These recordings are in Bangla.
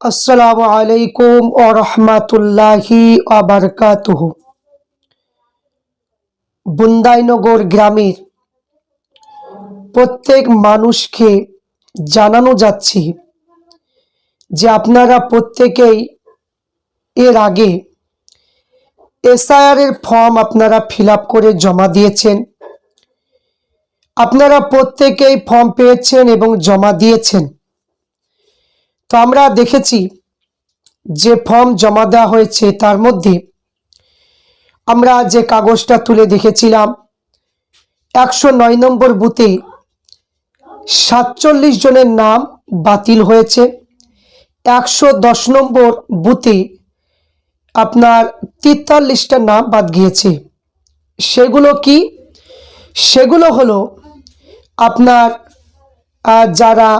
আসসালামু আলাইকুম ও রহমাতুল্লাহি আবরকাতুহ বুন্দাইনগর গ্রামের প্রত্যেক মানুষকে জানানো যাচ্ছে যে আপনারা প্রত্যেকেই এর আগে এসআইআর এর ফর্ম আপনারা ফিল করে জমা দিয়েছেন। আপনারা প্রত্যেকেই ফর্ম পেয়েছেন এবং জমা দিয়েছেন। তো আমরা দেখেছি যে ফর্ম জমা দেওয়া হয়েছে, তার মধ্যে আমরা যে কাগজটা তুলে দেখেছিলাম, একশো নয় নম্বর বুথে সাতচল্লিশ জনের নাম বাতিল হয়েছে। একশো দশ নম্বর বুথে আপনার তেতাল্লিশটা নাম বাদ গিয়েছে। সেগুলো কি? সেগুলো হলো আপনার যারা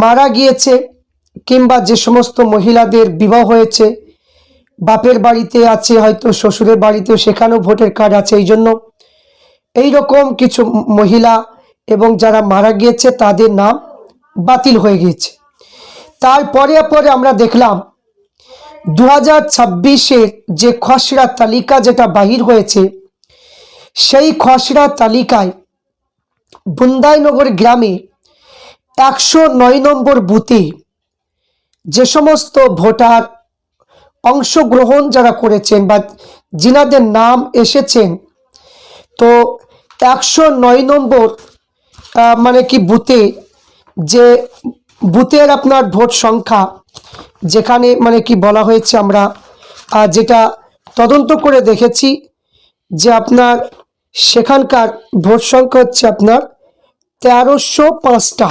মারা গিয়েছে কিংবা যে সমস্ত মহিলাদের বিবাহ হয়েছে, বাপের বাড়িতে আছে, হয়তো শ্বশুরের বাড়িতেও সেখানেও ভোটের কার্ড আছে, এই জন্য এই রকম কিছু মহিলা এবং যারা মারা গিয়েছে তাদের নাম বাতিল হয়ে গিয়েছে। তারপরে পরে আমরা দেখলাম দু হাজার ছাব্বিশের যে খসড়া তালিকা যেটা বাহির হয়েছে, সেই খসড়া তালিকায় বুন্দাইনগর গ্রামে একশো নয় নম্বর বুথে যে সমস্ত ভোটার অংশগ্রহণ যারা করেছেন বা যিনাদের নাম এসেছেন, তো একশো নয় নম্বর মানে কি বুথে যে বুথের আপনার ভোট সংখ্যা, যেখানে মানে কি বলা হয়েছে আমরা যেটা তদন্ত করে দেখেছি যে আপনার সেখানকার ভোট সংখ্যা হচ্ছে আপনার তেরোশো পাঁচটা।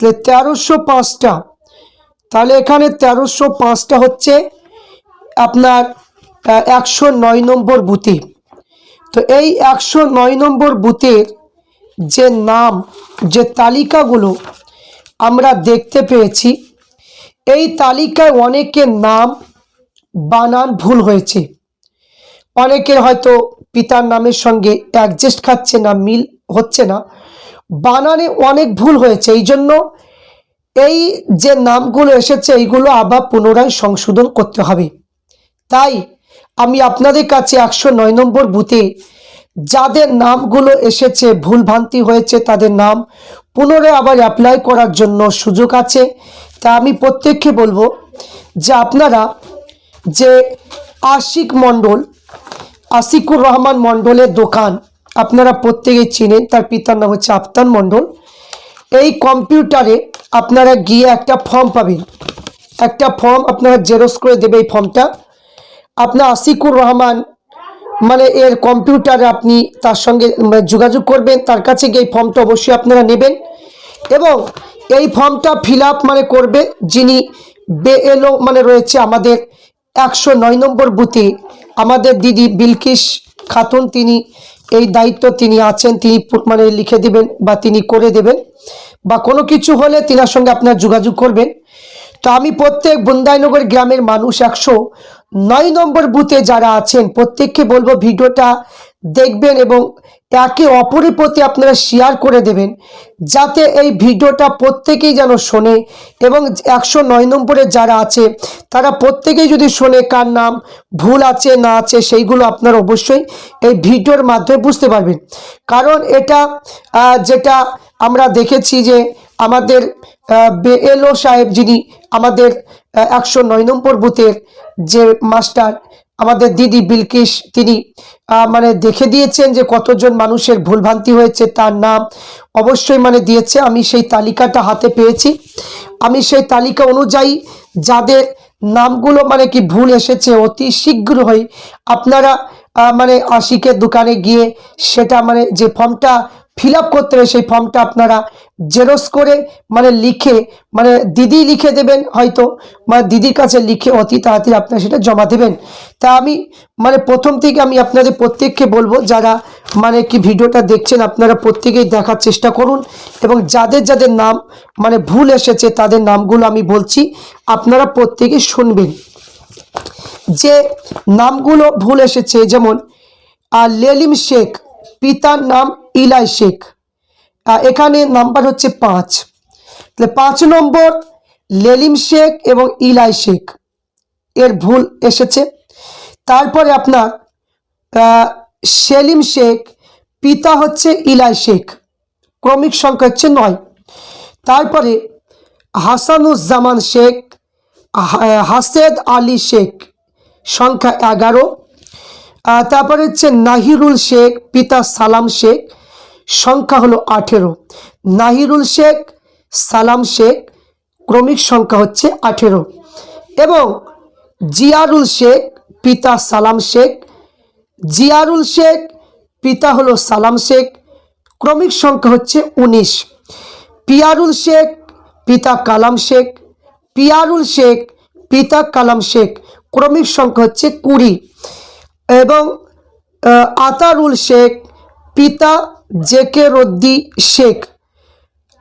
তাহলে তেরোশো পাঁচটা। তাহলে এখানে তেরোশো পাঁচটা হচ্ছে আপনার একশো নয় নম্বর বুথে। তো এই একশো নয় নম্বর বুথের যে নাম, যে তালিকাগুলো আমরা দেখতে পেয়েছি, এই তালিকায় অনেকের নাম বানান ভুল হয়েছে। অনেকের হয়তো পিতার নামের সঙ্গে অ্যাডজাস্ট খাচ্ছে না, মিল হচ্ছে না। বানানে অনেক ভুল হয়েছে। এই জন্য এই যে নামগুলো এসেছে, এইগুলো আবার পুনরায় সংশোধন করতে হবে। তাই আমি আপনাদের কাছে একশো নয় নম্বর বুথে যাদের নামগুলো এসেছে, ভুলভ্রান্তি হয়েছে, তাদের নাম পুনরায় আবার অ্যাপ্লাই করার জন্য সুযোগ আছে। তা আমি প্রত্যেককে বলব যে আপনারা যে আশিক মণ্ডল, আশিকুর রহমান মণ্ডলের দোকান আপনারা প্রত্যেকেই চিনেন, তার পিতার নাম হচ্ছে আফতান মণ্ডল। এই কম্পিউটারে আপনারা গিয়ে একটা ফর্ম পাবেন। একটা ফর্ম আপনারা জেরক্স করে দেবে এই ফর্মটা আপনার আশিকুর রহমান মানে এর কম্পিউটারে আপনি তার সঙ্গে মানে যোগাযোগ করবেন, তার কাছে গিয়ে এই ফর্মটা অবশ্যই আপনারা নেবেন। এবং এই ফর্মটা ফিল মানে করবে যিনি বেএলও মানে রয়েছে আমাদের একশো নয় নম্বর বুথে। আমাদের দিদি বিলকিস খাতুন, তিনি এই দায়িত্ব তিনি আছেন, তিনি মানে লিখে দেবেন বা তিনি করে দেবেন বা কোনো কিছু হলে তিনার সঙ্গে আপনার যোগাযোগ করবেন। তো আমি প্রত্যেক বন্দায়নগর গ্রামের মানুষ একশো নয় নম্বর বুথে যারা আছেন, প্রত্যেককে বলব ভিডিওটা দেখবেন এবং একে অপরের প্রতি আপনারা শেয়ার করে দেবেন, যাতে এই ভিডিওটা প্রত্যেকেই যেন শোনে এবং একশো নয় নম্বরে যারা আছে, তারা প্রত্যেকেই যদি শোনে কার নাম, ভুল আছে, না আছে, সেইগুলো আপনারা অবশ্যই এই ভিডিওর মাধ্যমে বুঝতে পারবেন। কারণ এটা যেটা আমরা দেখেছি যে আমাদের বেএলও সাহেব যিনি আমাদের একশো নয় নম্বর বুথের যে মাস্টার আমাদের দিদি বিলকিস, তিনি মানে দেখে দিয়েছেন যে কতজন মানুষের ভুলভ্রান্তি হয়েছে, তার নাম অবশ্যই মানে দিয়েছে, আমি সেই তালিকাটা হাতে পেয়েছি। আমি সেই তালিকা অনুযায়ী যাদের নামগুলো মানে কি ভুল এসেছে, অতি শীঘ্রই আপনারা মানে আশিকের দোকানে গিয়ে সেটা মানে যে ফর্মটা ফিল আপ করতে হবে সেই ফর্মটা আপনারা জেরক্স করে মানে লিখে মানে দিদি লিখে দেবেন হয়তো মানে দিদির কাছে লিখে অতি তাড়াতাড়ি আপনারা সেটা জমা দেবেন। তা আমি মানে প্রথম থেকে আমি আপনাদের প্রত্যেককে বলব যারা মানে কি ভিডিওটা দেখছেন আপনারা প্রত্যেকেই দেখার চেষ্টা করুন। এবং যাদের যাদের নাম মানে ভুল এসেছে তাদের নামগুলো আমি বলছি আপনারা প্রত্যেকে শুনবেন। যে নামগুলো ভুল এসেছে যেমন আহ, লেলিম শেখ পিতার নাম ইলাই শেখ। এখানে নাম্বার হচ্ছে পাঁচ। তাহলে পাঁচ নম্বর, লেলিম শেখ এবং ইলাই শেখ। এর ভুল এসেছে। তারপরে আপনার সেলিম শেখ, পিতা হচ্ছে ইলাই শেখ। ক্রমিক সংখ্যা হচ্ছে নয়। তারপরে, হাসানুজ্জামান শেখ হাসেদ আলী শেখ, সংখ্যা এগারো। তারপরে হচ্ছে নাহিরুল শেখ, পিতা সালাম শেখ, সংখ্যা হলো আঠেরো। নাহিরুল শেখ, সালাম শেখ, ক্রমিক সংখ্যা হচ্ছে আঠেরো। এবং জিয়ারুল শেখ, পিতা সালাম শেখ, জিয়ারুল শেখ, পিতা হলো সালাম শেখ, ক্রমিক সংখ্যা হচ্ছে উনিশ। পিয়ারুল শেখ, পিতা কালাম শেখ, পিয়ারুল শেখ, পিতা কালাম শেখ, ক্রমিক সংখ্যা হচ্ছে কুড়ি। এবং আতারুল শেখ, পিতা জেকে রদ্দি শেখ।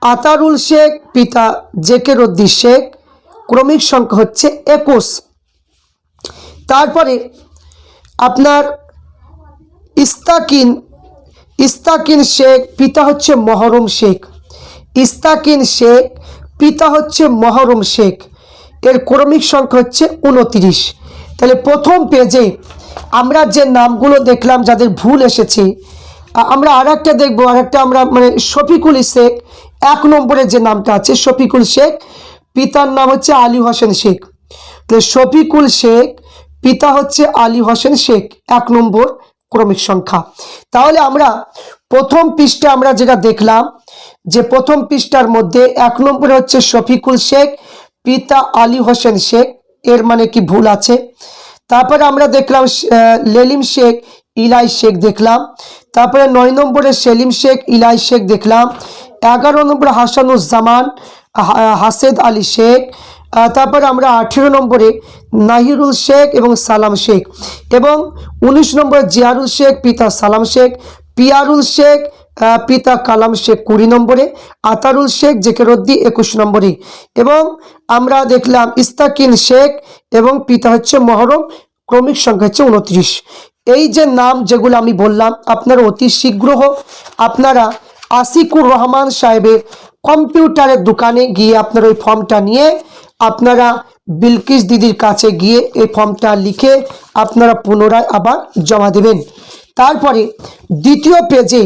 আতারুল শেখ, পিতা জেকে রদ্দি শেখ, ক্রমিক সংখ্যা হচ্ছে একুশ। তারপরে আপনার ইস্তাকিন ইস্তাকিন শেখ, পিতা হচ্ছে মহরম শেখ। ইস্তাকিন শেখ, পিতা হচ্ছে মহরম শেখ। এর ক্রমিক সংখ্যা হচ্ছে উনত্রিশ। তাহলে প্রথম পেজে আমরা যে নামগুলো দেখলাম যাদের ভুল এসেছে আমরা আর একটা দেখব আর একটা আমরা মানে শফিকুল শেখ, এক নম্বরে যে নামটা আছে, শফিকুল শেখ, পিতার নাম হচ্ছে আলী হোসেন শেখ। তাহলে শফিকুল শেখ, পিতা হচ্ছে আলী হোসেন শেখ, এক নম্বর ক্রমিক সংখ্যা। তাহলে আমরা প্রথম পৃষ্ঠা আমরা যেটা দেখলাম, যে প্রথম পৃষ্ঠার মধ্যে এক নম্বরে হচ্ছে শফিকুল শেখ, পিতা আলী হোসেন শেখ, এর মানে কি ভুল আছে? তারপরে আমরা দেখলাম লেলিম শেখ, ইলাই শেখ দেখলাম। তারপরে নয় নম্বরে সেলিম শেখ, ইলাই শেখ দেখলাম। এগারো নম্বরে হাসানুজ্জামান হাসেদ আলী শেখ। তারপরে আমরা আঠেরো নম্বরে নাহিরুল শেখ এবং সালাম শেখ। এবং উনিশ নম্বরে জিয়ারুল শেখ, পিতা সালাম শেখ। পিয়ারুল শেখ পিতা কালাম শেখ কুড়ি নম্বরে, আতারুল শেখ জেকেরদ্দি একুশ নম্বরে। এবং আমরা দেখলাম ইস্তাকিন শেখ এবং পিতা হচ্ছে মহরম, ক্রমিক সংখ্যা হচ্ছে উনত্রিশ। এই যে নাম যেগুলো আমি বললাম, আপনারা অতি শীঘ্র আপনারা আসিকুর রহমান সাহেবের কম্পিউটারের দোকানে গিয়ে আপনার ওই ফর্মটা নিয়ে, আপনারা বিলকিস দিদির কাছে গিয়ে এই ফর্মটা লিখে আপনারা পুনরায় আবার জমা দেবেন। তারপরে দ্বিতীয় পেজে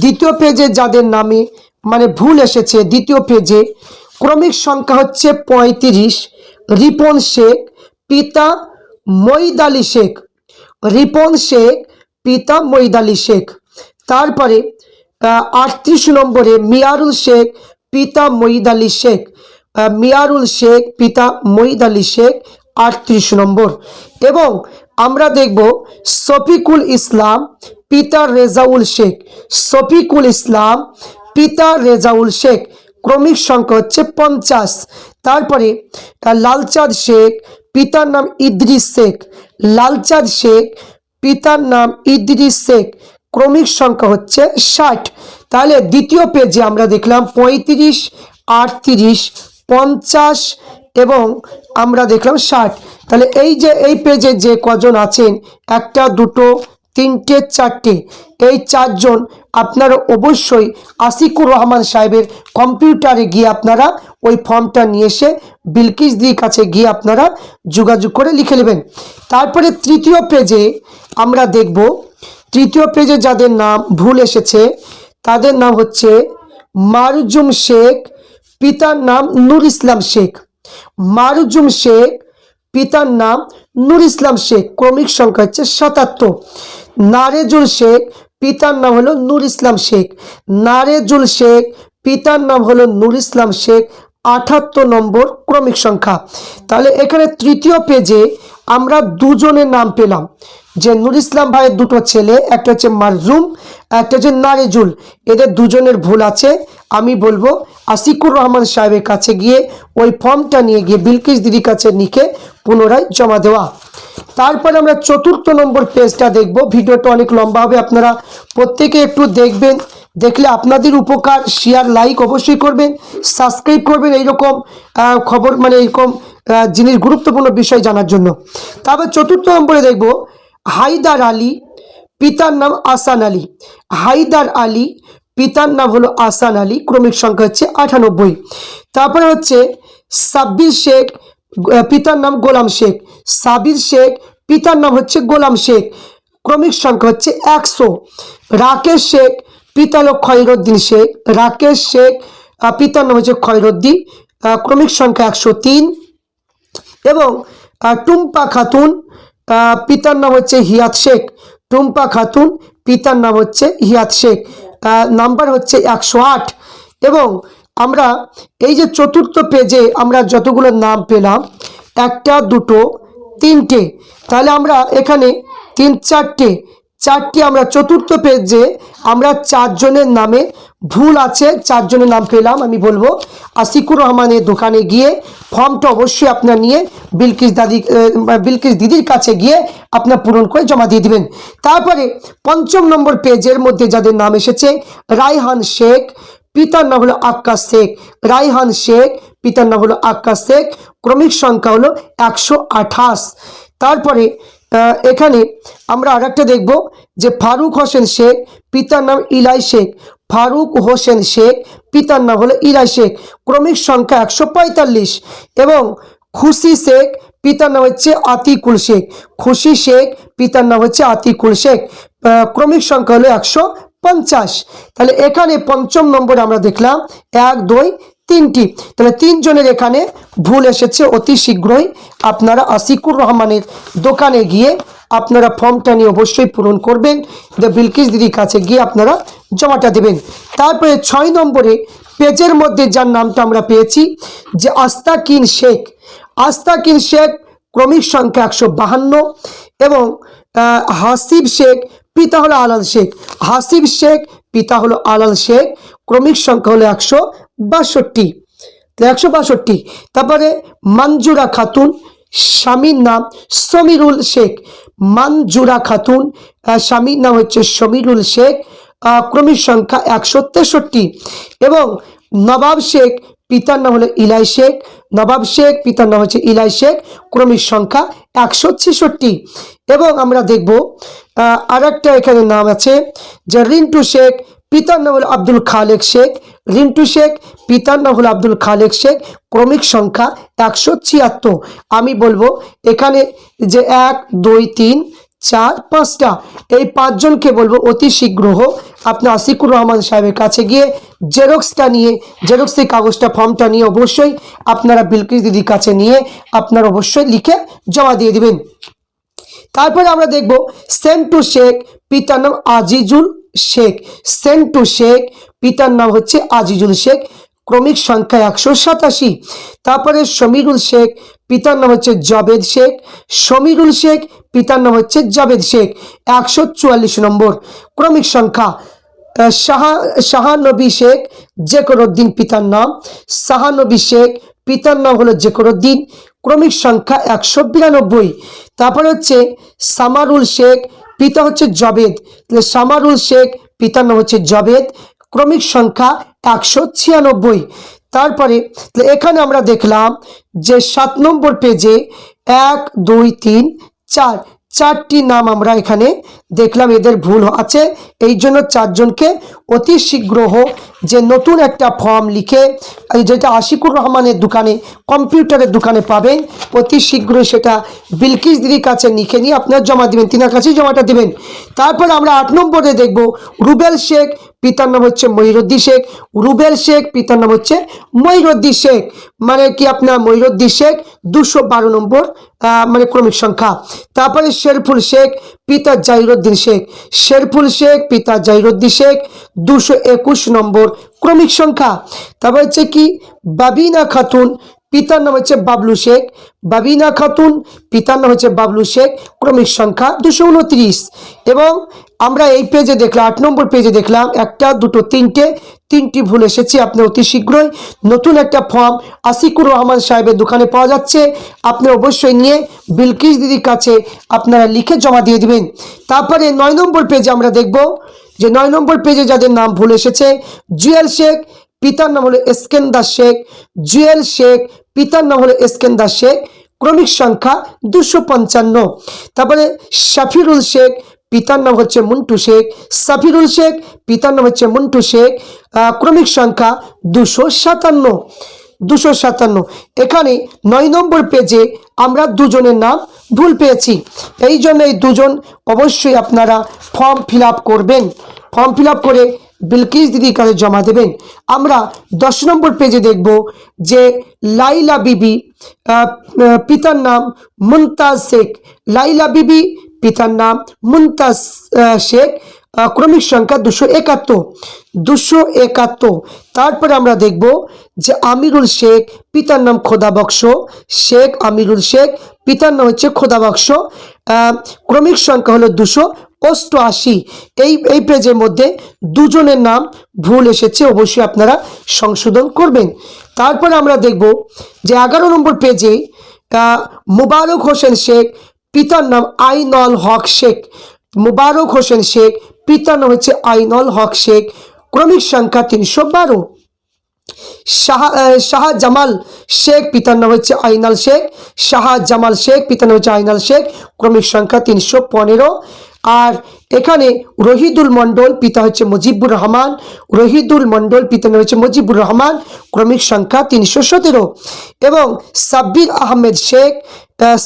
দ্বিতীয় পেজে যাদের নামে মানে ভুল এসেছে, দ্বিতীয় পেজে ক্রমিক সংখ্যা হচ্ছে পঁয়ত্রিশ, রিপন শেখ, পিতা মঈদ আলী শেখ, রিপন শেখ, পিতা মঈদ আলী শেখ। তারপরে আটত্রিশ নম্বরে মিয়ারুল শেখ, পিতা মঈদ আলী শেখ। মিয়ারুল শেখ, পিতা মঈদ আলী শেখ, আটত্রিশ নম্বর। এবং আমরা দেখব শফিকুল ইসলাম পিতা রেজাউল শেখ। শফিকুল ইসলাম, পিতা রেজাউল শেখ। ক্রমিক সংখ্যা হচ্ছে পঞ্চাশ। তারপরে লালচাঁদ শেখ, পিতার নাম ইদ্রিস শেখ। লালচাঁদ শেখ, পিতার নাম ইদ্রিস শেখ। ক্রমিক সংখ্যা হচ্ছে ষাট। তাহলে দ্বিতীয় পেজে আমরা দেখলাম পঁয়ত্রিশ, আটত্রিশ, পঞ্চাশ এবং আমরা দেখলাম ষাট। তাহলে এই যে, এই পেজে যে কজন আছেন, একটা, দুটো তিনটে, চারটে। এই চারজন আপনারা অবশ্যই আসিকুর রহমান সাহেবের কম্পিউটারে গিয়ে আপনারা ওই ফর্মটা নিয়ে এসে বিলকিস দির কাছে গিয়ে আপনারা যোগাযোগ করে লিখে নেবেন। তারপরে তৃতীয় পেজে আমরা দেখব। তৃতীয় পেজে যাদের নাম ভুল এসেছে, তাদের নাম হচ্ছে মারুজুম শেখ, পিতার নাম নুর ইসলাম শেখ। মারুজুম শেখ, পিতার নাম নুর ইসলাম শেখ। ক্রমিক সংখ্যা হচ্ছে সাতাত্তর। নারেজুল শেখ, পিতার নাম হলো নূর ইসলাম শেখ। নারেজুল শেখ, পিতার নাম হলো নূর ইসলাম শেখ, আঠাত্তর নম্বর ক্রমিক সংখ্যা। তাহলে এখানে তৃতীয় পেজে আমরা দুজনের নাম পেলাম। যে নুর ইসলাম ভাইয়ের দুটো ছেলে, একটা হচ্ছে মারজুম, একটা হচ্ছে নারেজুল। এদের দুজনের ভুল আছে। আমি বলব, আসিকুর রহমান সাহেবের কাছে গিয়ে ওই ফর্মটা নিয়ে গিয়ে বিলকিস দিদির কাছে লিখে পুনরায় জমা দেওয়া। তারপরে আমরা চতুর্থ নম্বর পেজটা দেখব। ভিডিওটা অনেক লম্বা হবে, আপনারা প্রত্যেকে একটু দেখবেন। দেখলে আপনাদের উপকার শেয়ার লাইক অবশ্যই করবেন। সাবস্ক্রাইব করবেন এইরকম খবর মানে এইরকম জিনিস, গুরুত্বপূর্ণ বিষয় জানার জন্য। তারপর চতুর্থ নম্বরে দেখব, হায়দার আলী, পিতার নাম আসান আলী। হায়দার আলী, পিতার নাম হলো আসান আলী, ক্রমিক সংখ্যা হচ্ছে আটানব্বই। তারপরে হচ্ছে সাব্বির শেখ পিতার নাম গোলাম শেখ। সাবির শেখ, পিতার নাম হচ্ছে গোলাম শেখ। ক্রমিক সংখ্যা হচ্ছে একশো। রাকেশ শেখ, পিতা হলো খয়রুদ্দিন শেখ। রাকেশ শেখ পিতার নাম হচ্ছে খয়রুদ্দিন। ক্রমিক সংখ্যা একশো তিন। এবং টুম্পা খাতুন পিতার নাম হচ্ছে হিয়াত শেখ। টুম্পা খাতুন, পিতার নাম হচ্ছে হিয়াত শেখ। নাম্বার হচ্ছে একশো আট। এবং আমরা এই যে চতুর্থ পেজে আমরা যতগুলো নাম পেলাম, একটা, দুটো, তিনটে, তাহলে আমরা এখানে তিন, চারটে, চারটি আমরা চতুর্থ পেজে আমরা চারজনের নামে ভুল আছে, চারজনের নাম পেলাম, আমি বলব। আসিকুর রহমানের দোকানে গিয়ে ফর্মটা অবশ্যই আপনার নিয়ে বিলকিস দাদি বিলকিস দিদির কাছে গিয়ে আপনার পূরণ করে জমা দিয়ে দিবেন। তারপরে পঞ্চম নম্বর পেজের মধ্যে যাদের নাম এসেছে, রায়হান শেখ পিতার নাম হলো আক্কাস শেখ। রাইহান শেখ, পিতার নাম হলো আক্কাস শেখ। ক্রমিক সংখ্যা হলো একশো আঠাশ। তারপরে এখানে আমরা আরেকটা দেখব যে ফারুক হোসেন শেখ, পিতার নাম ইলাই শেখ। ফারুক হোসেন শেখ, পিতার নাম হলো ইলাই শেখ। ক্রমিক সংখ্যা একশো পঁয়তাল্লিশ। এবং খুশি শেখ, পিতার নাম হচ্ছে আতিকুল শেখ। খুশি শেখ, পিতার নাম হচ্ছে আতিকুল শেখ। ক্রমিক সংখ্যা হলো একশো পঞ্চাশ। তাহলে এখানে পঞ্চম নম্বর আমরা দেখলাম এক, দুই, তিনটি। তাহলে তিনজনের এখানে ভুল এসেছে, অতি শীঘ্রই আপনারা আসিকুর রহমানের দোকানে গিয়ে আপনারা ফর্মটা নিয়ে অবশ্যই পূরণ করবেন। দ্য বিলকিস দিদির কাছে গিয়ে আপনারা জমাটা দেবেন। তারপরে ছয় নম্বরে পেজের মধ্যে যার নামটা আমরা পেয়েছি, যে আস্তাকিন শেখ। আস্তাকিন শেখ ক্রমিক সংখ্যা একশো বাহান্ন এবং হাসিব শেখ পিতা হলো আলাল শেখ। হাসিব শেখ, পিতা হলো আলাল শেখ। ক্রমিক সংখ্যা হলো একশো বাষট্টি। একশো বাষট্টি। তারপরে মঞ্জুরা খাতুন, স্বামীর নাম সমীরুল শেখ। মঞ্জুরা খাতুন স্বামীর নাম হচ্ছে সমীরুল শেখ। ক্রমিক সংখ্যা একশো তেষট্টি। এবং নবাব শেখ, পিতার নাম হলো ইলাই শেখ। নবাব শেখ, পিতার নাম হচ্ছে ইলাই শেখ। ক্রমিক সংখ্যা একশো ছেষট্টি। এবং আমরা দেখব আর একটা এখানে নাম আছে যে রিন্টু শেখ, পিতার নাম হলো আব্দুল খালেক শেখ। রিন্টু শেখ, পিতার নাম হলো আব্দুল খালেক শেখ। ক্রমিক সংখ্যা একশো ছিয়াত্তর। আমি বলব এখানে যে এক, দুই, তিন, চার, পাঁচটা। এই পাঁচজনকে বলব অতি শীঘ্র। আপনি আসিকুর রহমান সাহেবের কাছে গিয়ে জেরক্সটা নিয়ে, জেরক্সের কাগজটা, ফর্মটা নিয়ে অবশ্যই আপনারা বিলকিস দিদির কাছে নিয়ে আপনারা অবশ্যই লিখে জমা দিয়ে দিবেন। তারপরে আমরা দেখব সেন্টু শেখ, পিতার নাম আজিজুল শেখ। সেন্টু শেখ, পিতার নাম হচ্ছে আজিজুল শেখ, ক্রমিক সংখ্যা একশো সাতাশি। তারপরে সমীরুল শেখ, পিতার নাম হচ্ছে জাবেদ শেখ। সমীরুল শেখ, পিতার নাম হচ্ছে জাবেদ শেখ। একশো চুয়াল্লিশ নম্বর ক্রমিক সংখ্যা শাহা শাহানবী শেখ জেকরুদ্দিন পিতার নাম। শাহানবী শেখ পিতার নাম হলো যে কোনো দিন ক্রমিক সংখ্যা একশো বিরানব্বই। তারপরে হচ্ছে সামারুল শেখ, পিতা হচ্ছে জবেদ। তাহলে সামারুল শেখ, পিতার নাম হচ্ছে জবেদ, ক্রমিক সংখ্যা একশো ছিয়ানব্বই। তারপরে এখানে আমরা দেখলাম যে সাত নম্বর পেজে এক, দুই, তিন, চার, চারটি নাম আমরা এখানে দেখলাম, এদের ভুল আছে, এই জন্য চারজনকে অতি শীঘ্র যে নতুন একটা ফর্ম লিখে যেটা আশিকুর রহমানের দোকানে কম্পিউটারের দোকানে পাবেন, অতি শীঘ্রই সেটা বিলকিস দিদির কাছে লিখে নিয়ে আপনার জমা দিবেন, তিনার কাছেই জমাটা দিবেন। তারপর আমরা আট নম্বরে দেখব, রুবেল শেখ, পিতার নাম হচ্ছে ময়ূরদ্দি শেখ, রুবেল শেখ, পিতার নাম হচ্ছে ময়ূরদ্দি শেখ। মানে কি আপনার ময়ূরদ্দি শেখ? দুশো বারো নম্বর মানে ক্রমিক সংখ্যা। তারপরে শেরফুল শেখ পিতা জাহিরুদ্দিন শেখ, শেরফুল শেখ, পিতা জাহিরুদ্দিন শেখ, দুশো একুশ নম্বর ক্রমিক সংখ্যা। তারপর হচ্ছে কি, বাবিনা খাতুন, পিতার নাম হচ্ছে বাবলু শেখ, বাবিনা খাতুন, পিতার নাম হচ্ছে বাবলু শেখ, ক্রমিক সংখ্যা দুশো উনত্রিশ। এবং আমরা এই পেজে দেখলাম, আট নম্বর পেজে দেখলাম, একটা, দুটো, তিনটে তিনটি ভুল এসেছে, আপনি অতি শীঘ্রই নতুন একটা ফর্ম আসিকুর রহমান সাহেবের দোকানে পাওয়া যাচ্ছে। আপনি অবশ্যই নিয়ে বিলকিস দিদির কাছে আপনারা লিখে জমা দিয়ে দিবেন। তারপরে নয় নম্বর পেজে আমরা দেখব। যে নয় নম্বর পেজে যাদের নাম ভুল এসেছে, জুয়েল শেখ, পিতার নাম হলো এসকেন্দার শেখ, জুয়েল শেখ, পিতার নাম হলো এসকেন্দার শেখ, ক্রমিক সংখ্যা দুশো পঞ্চান্ন। তারপরে শাফিরুল শেখ পিতার নাম হচ্ছে মুন্টু শেখ, সাফিরুল শেখ, পিতার নাম হচ্ছে মুন্টু শেখ ক্রমিক সংখ্যা দুশো সাতান্ন দুশো সাতান্ন। এখানে নয় নম্বর পেজে আমরা দুজনের নাম ভুল পেয়েছি। এই জন্য এই দুজন অবশ্যই আপনারা ফর্ম ফিল করবেন। ফর্ম ফিল করে বিলকিস দিদির কাছে জমা দেবেন। আমরা দশ নম্বর পেজে দেখব যে লাইলা বিবি পিতার নাম মুমতাজ শেখ। লাইলা বিবি পিতার নাম মুমতাজ শেখ ক্রমিক সংখ্যা দুশো একাত্তর। দুশো একাত্তর। তারপরে আমরা দেখব যে আমিরুল শেখ, পিতার নাম খোদাবক্স শেখ আমিরুল শেখ, পিতার নাম হচ্ছে খোদাবক্স ক্রমিক সংখ্যা হলো দুশো অষ্টআশি। এই এই পেজের মধ্যে দুজনের নাম ভুল এসেছে, অবশ্যই আপনারা সংশোধন করবেন। তারপরে আমরা দেখব যে এগারো নম্বর পেজে মুবারক হোসেন শেখ পিতার নাম আইনল হক শেখ। মুবারক হোসেন শেখ, পিতার নাম হচ্ছে আইনল হক শেখ। ক্রমিক সংখ্যা তিনশো বারো। শাহ জামাল শেখ, পিতার নাম হচ্ছে আইনাল শেখ। শাহ জামাল শেখ, পিতার নাম হচ্ছে আইনাল শেখ। ক্রমিক সংখ্যা তিনশো পনেরো। আর এখানে রহিদুল মণ্ডল, পিতা হচ্ছে মুজিবুর রহমান। রহিদুল মণ্ডল পিতা নাম হচ্ছে মুজিবুর রহমান। ক্রমিক সংখ্যা তিনশো সতেরো। এবং সাব্বির আহমেদ শেখ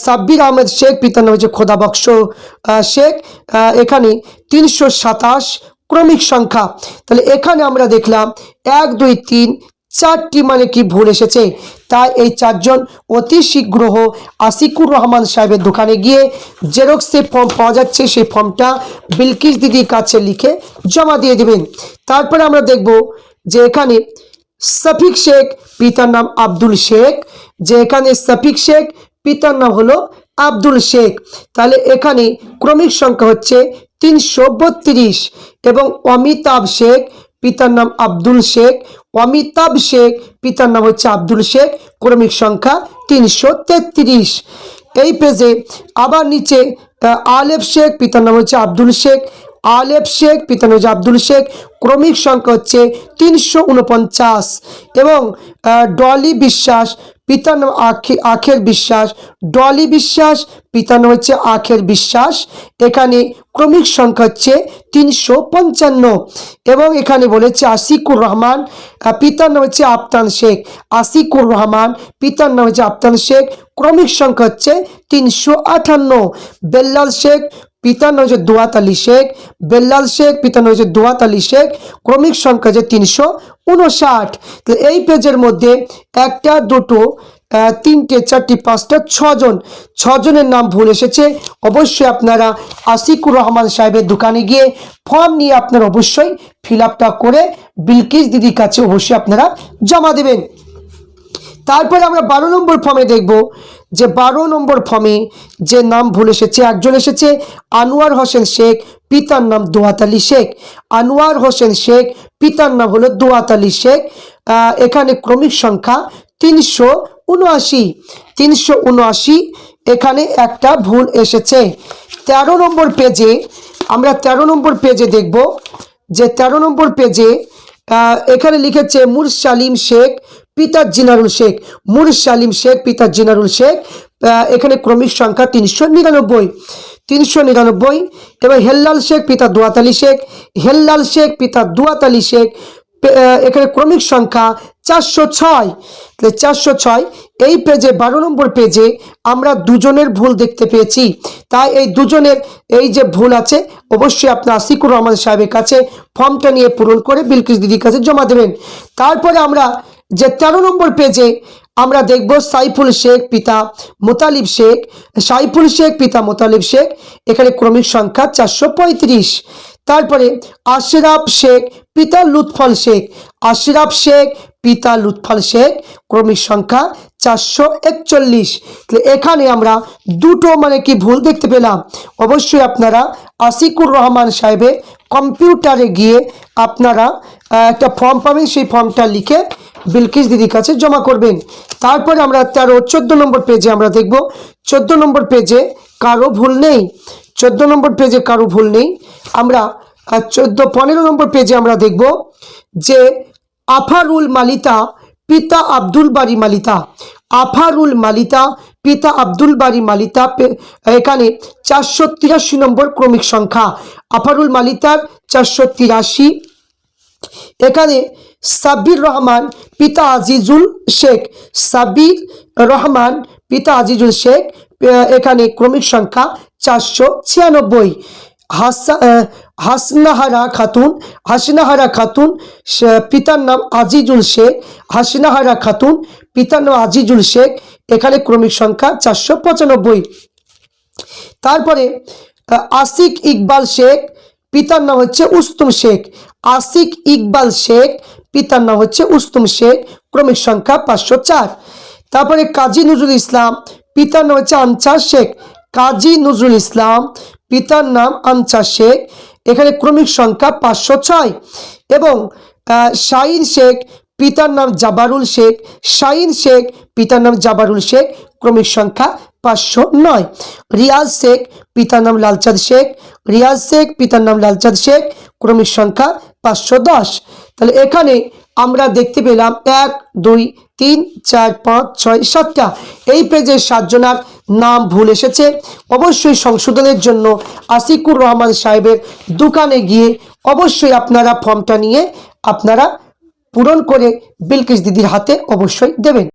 সাব্বির আহমেদ শেখ, পিতার নাম হচ্ছে খোদাবক্স শেখ। এখানে তিনশো সাতাশ ক্রমিক সংখ্যা। তাহলে এখানে আমরা দেখলাম এক, দুই, তিন, চারটি মানে কি ভুল এসেছে? তাই এই চারজন অতি শীঘ্র আসিকুর রহমান সাহেবের দোকানে গিয়ে জেরক্সে ফর্ম পাওয়া যাচ্ছে। সেই ফর্মটা বিলকিস দিদির কাছে লিখে জমা দিয়ে দেবেন। তারপরে আমরা দেখব যে এখানে সফিক শেখ, পিতার নাম আব্দুল শেখ, যে এখানে সফিক শেখ পিতার নাম হলো আব্দুল শেখ। তাহলে এখানে ক্রমিক সংখ্যা হচ্ছে তিনশো বত্রিশ এবং অমিতাভ শেখ পিতার নাম আব্দুল শেখ, অমিতাভ শেখ পিতার নাম হচ্ছে আব্দুল শেখ, ক্রমিক সংখ্যা তিনশো তেত্রিশ। এই পেজে আবার নিচে আলেফ শেখ পিতার নাম হচ্ছে আব্দুল শেখ, আলেফ শেখ পিতার নাম হচ্ছে আব্দুল শেখ, ক্রমিক সংখ্যা হচ্ছে তিনশো উনপঞ্চাশ এবং ডলি বিশ্বাস পিতার নাম আখে, আখের বিশ্বাস। ডলি বিশ্বাস, পিতার নাম হচ্ছে আখের বিশ্বাস। এখানে ক্রমিক সংখ্যা হচ্ছে তিনশো পঞ্চান্ন। এবং এখানে বলেছে আসিকুর রহমান পিতার নাম হচ্ছে আফতান শেখ। আসিকুর রহমান, পিতার নাম হচ্ছে আফতান শেখ। ক্রমিক সংখ্যা হচ্ছে তিনশো আটান্ন বেল্লাল শেখ পিতার নাম হচ্ছে দোয়াত আলী শেখ। বেল্লাল শেখ পিতার নাম হচ্ছে দোয়াত আলী শেখ। ক্রমিক সংখ্যা হচ্ছে তিনশো উনষাট। এই পেজের মধ্যে একটা, দুটো তিনটে, চারটি, পাঁচটা, ছজন। ছজনের নাম ভুল এসেছে। অবশ্যই আপনারা আসিকুর রহমান সাহেবের দোকানে গিয়ে ফর্ম নিয়ে আপনারা অবশ্যই ফিল করে বিলকিস দিদির কাছে অবশ্যই আপনারা জমা দেবেন। তারপরে আমরা বারো নম্বর ফর্মে দেখব যে বারো নম্বর ফর্মে যে নাম ভুল এসেছে, একজন এসেছে, আনোয়ার হোসেন শেখ, পিতার নাম দোয়াত আলী শেখ। আনোয়ার হোসেন শেখ, পিতার নাম হলো দোয়াত আলী শেখ এখানে ক্রমিক সংখ্যা তিনশো উনআশি তিনশো উনআশি, এখানে একটা ভুল এসেছে। তেরো নম্বর পেজে আমরা তেরো নম্বর পেজে দেখব যে তেরো নম্বর পেজে এখানে লিখেছে, মুরসালিম শেখ পিতা জিনারুল শেখ মুর সালিম শেখ, পিতা জিনারুল শেখ এখানে ক্রমিক সংখ্যা তিনশো নিরানব্বই। তিনশো নিরানব্বই। এবং হেল্লাল শেখ, পিতা দুয়াত আলী শেখ। হেল্লাল শেখ, পিতা দুয়াত আলী শেখ এখানে ক্রমিক সংখ্যা চারশো ছয়। চারশো ছয়, এই পেজে বারো নম্বর পেজে আমরা দুজনের ভুল দেখতে পেয়েছি। তাই এই দুজনের, এই যে ভুল আছে, অবশ্যই আপনার আসিকুর রহমান সাহেবের কাছে ফর্মটা নিয়ে পূরণ করে বিলকিস দিদির কাছে জমা দেবেন। তারপরে আমরা যে তেরো নম্বর পেজে আমরা দেখব সাইফুল শেখ পিতা মোতালিব শেখ। সাইফুল শেখ পিতা মোতালিব শেখ, এখানে ক্রমিক সংখ্যা চারশো পঁয়ত্রিশ। তারপরে আশরাফ শেখ পিতা লুৎফল শেখ। আশরাফ শেখ পিতা লুৎফল শেখ, ক্রমিক সংখ্যা চারশো একচল্লিশ। এখানে আমরা দুটো মানে কি ভুল দেখতে পেলাম। অবশ্যই আপনারা আসিকুর রহমান সাহেবের কম্পিউটারে গিয়ে আপনারা একটা ফর্ম পাবেন, সেই ফর্মটা লিখে বিলকিস দিদির কাছে জমা করবেন। তারপরে আমরা তেরো, চোদ্দ নম্বর পেজে আমরা দেখব। চোদ্দ নম্বর পেজে কারও ভুল নেই। চোদ্দ নম্বর পেজে কারও ভুল নেই। আমরা চোদ্দ, পনেরো নম্বর পেজে আমরা দেখব যে আফারুল মালিতা পিতা আব্দুল বারি মালিতা। আফারুল মালিতা পিতা আব্দুল বারি মালিতা এখানে চারশো তিরাশি নম্বর ক্রমিক সংখ্যা। আফারুল মালিতার চারশো তিরাশি। এখানে সাব্বির রহমান, পিতা আজিজুল শেখ। সাব্বির রহমান, পিতা আজিজুল শেখ এখানে ক্রমিক সংখ্যা চারশো ছিয়ানব্বই। হাসা হাসনাহারা খাতুন হাসনাহারা খাতুন পিতার নাম আজিজুল শেখ, হাসনাহারা খাতুন, পিতার নাম আজিজুল শেখ, এখানে ক্রমিক সংখ্যা চারশো পঁচানব্বই। তারপরে আসিক ইকবাল শেখ, পিতার নাম হচ্ছে উস্তুম শেখ। আসিক ইকবাল শেখ, পিতার নাম হচ্ছে উস্তুম শেখ, ক্রমিক সংখ্যা পাঁচশো চার। তারপরে কাজী নজরুল ইসলাম, পিতার নাম হচ্ছে আনচার শেখ। কাজী নজরুল ইসলাম, পিতার নাম আনচার শেখ। এখানে ক্রমিক সংখ্যা পাঁচশো ছয়। এবং শাহিন শেখ, পিতার নাম জাবারুল শেখ। শাহিন শেখ, পিতার নাম জাবারুল শেখ, ক্রমিক সংখ্যা পাঁচশো নয়। রিয়াজ শেখ, পিতার নাম লালচাঁদ শেখ। রিয়াজ শেখ, পিতার নাম লালচাঁদ শেখ, ক্রমিক সংখ্যা পাঁচশো দশ। তাহলে এখানে আমরা দেখতে পেলাম এক, দুই, তিন, চার, পাঁচ, ছয়, সাতটা। এই পেজে সাতজনার নাম ভুল এসেছে। অবশ্যই সংশোধনের জন্য আসিকুর রহমান সাহেবের দোকানে গিয়ে অবশ্যই আপনারা ফর্মটা নিয়ে আপনারা পূরণ করে বিলকিস দিদির হাতে অবশ্যই দেবেন।